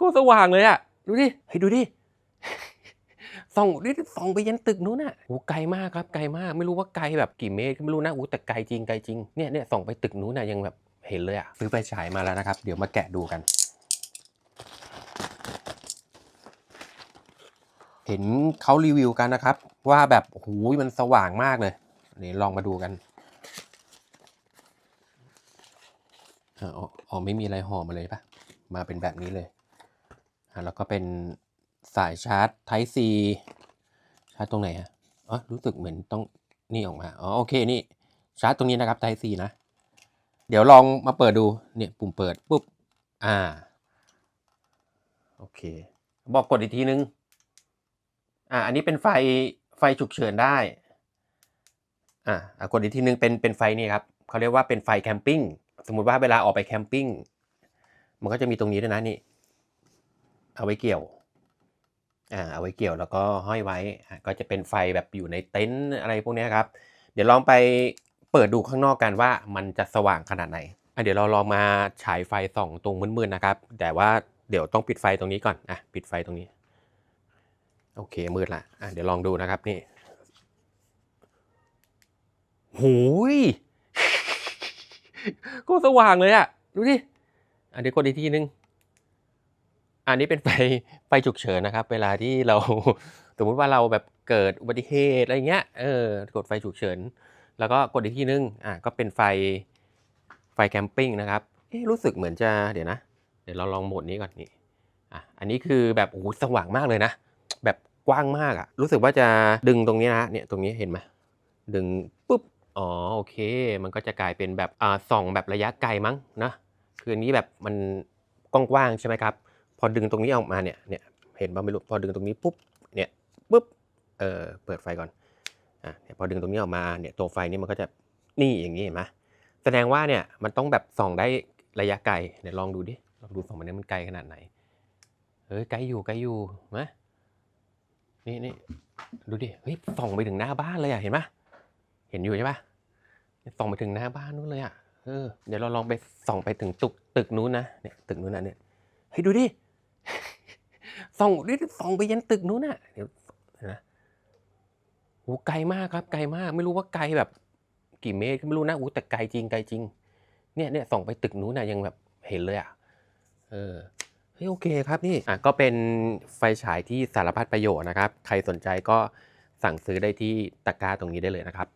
ก็สว่างเลยอะดูดิเฮ้ยดูดิส่องดิส่องไปยันตึกนู้นน่ะโอ้ไกลมากครับไกลมากไม่รู้ว่าไกลแบบกี่เมตรก็ไม่รู้นะโอ้แต่ไกลจริงไกลจริงเนี่ยเนี่ยส่องไปตึกนู้นน่ะยังแบบเห็นเลยอะซื้อไฟฉายมาแล้วนะครับ เดี๋ยวมาแกะดูกัน เห็นเขารีวิวกันนะครับ ว่าแบบโอ้โหมันสว่างมากเลยนี่ลองมาดูกันอ๋ออไม่มีอะไรห่อมาเลยปะมาเป็นแบบนี้เลย แล้วก็เป็นสายชาร์จ Type C ชาร์จตรงไหนฮะอ๋อรู้สึกเหมือนต้องนี่ออกมา อ๋อโอเคนี่ชาร์จตรงนี้นะครับ Type C นะ เดี๋ยวลองมาเปิดดู เนี่ยปุ่มเปิดปุ๊บ อ่า โอเค บอกกดอีกทีนึง อ่า อันนี้เป็นไฟไฟฉุกเฉินได้ อ่าอะกดอีกทีนึงเป็นเป็นไฟนี่ครับเขาเรียกว่าเป็นไฟแคมปิ้ง สมมุติว่าเวลาออกไปแคมปิ้ง มันก็จะมีตรงนี้ด้วยนะนี่ เอาไว้เกี่ยวอ่าเอาไว้เกี่ยวแล้วก็ห้อยไว้ ก็จะเป็นไฟแบบอยู่ในเต็นท์อะไรพวกนี้ครับ เดี๋ยวลองไปเปิดดูข้างนอกกันว่ามันจะสว่างขนาดไหนอะเดี๋ยวเราลองมาฉายไฟส่องตรงมืดๆนะครับ แต่ว่าเดี๋ยวต้องปิดไฟตรงนี้ก่อนอะปิดไฟตรงนี้ โอเคมืดละอะเดี๋ยวลองดูนะครับนี่หูยก็สว่างเลยอะดูดิอะเดี๋ยวกดอีกทีนึง อันนี้เป็นไฟไฟฉุกเฉินนะครับ เวลาที่เราสมมุติว่าเราแบบเกิดอุบัติเหตุอะไรเงี้ยเออกดไฟฉุกเฉิน แล้วก็กดอีกที่นึงอะก็เป็นไฟไฟแคมปิ้งนะครับเอ๊รู้สึกเหมือนจะเดี๋ยวนะ เดี๋ยวเราลองโหมดนี้ก่อนนี่อะอันนี้คือแบบโอ้สว่างมากเลยนะ แบบกว้างมากอะรู้สึกว่าจะดึงตรงนี้นะเนี่ยตรงนี้เห็นไหมดึงปุ๊บอ๋อโอเค มันก็จะกลายเป็นแบบอ่าส่องแบบระยะไกลมั้งนะคืออันนี้แบบมันกว้างๆใช่ไหมครับ พอดึงตรงนี้ออกมาเนี่ยเนี่ยเห็นป่ะไม่รู้พอดึงตรงนี้ปุ๊บเนี่ยปุ๊บเออเปิดไฟก่อนอะเนี่ยพอดึงตรงนี้ออกมาเนี่ยตัวไฟนี่มันก็จะนี่อย่างนี้เห็นไหมแสดงว่าเนี่ยมันต้องแบบส่องได้ระยะไกลเดี๋ยวลองดูดิลองดูส่องมันนี้มันไกลขนาดไหนเฮ้ยไกลอยู่ไกลอยู่ไหมนี่นี่ดูดิเฮ้ยส่องไปถึงหน้าบ้านเลยอะเห็นปะเห็นอยู่ใช่ปะส่องไปถึงหน้าบ้านนู้นเลยอะเออเดี๋ยวเราลองไปส่องไปถึงตึกตึกนู้นนะเนี่ยตึกนู้นนะเนี่ยเฮ้ยดูดิ ส่องดิส่องไปยันตึกนู้นน่ะเดี๋ยวเห็นนะโอ้ไกลมากครับ ไกลมาก ไม่รู้ว่าไกลแบบ กี่เมตรก็ไม่รู้นะอู้แต่ไกลจริงไกลจริง เนี่ยเนี่ยส่องไปตึกนู้นน่ะยังแบบเห็นเลยอะเออเฮ้ยโอเคครับนี่อะก็เป็นไฟฉายที่สารพัดประโยชน์นะครับ ใครสนใจก็สั่งซื้อได้ที่ตะกร้าตรงนี้ได้เลยนะครับ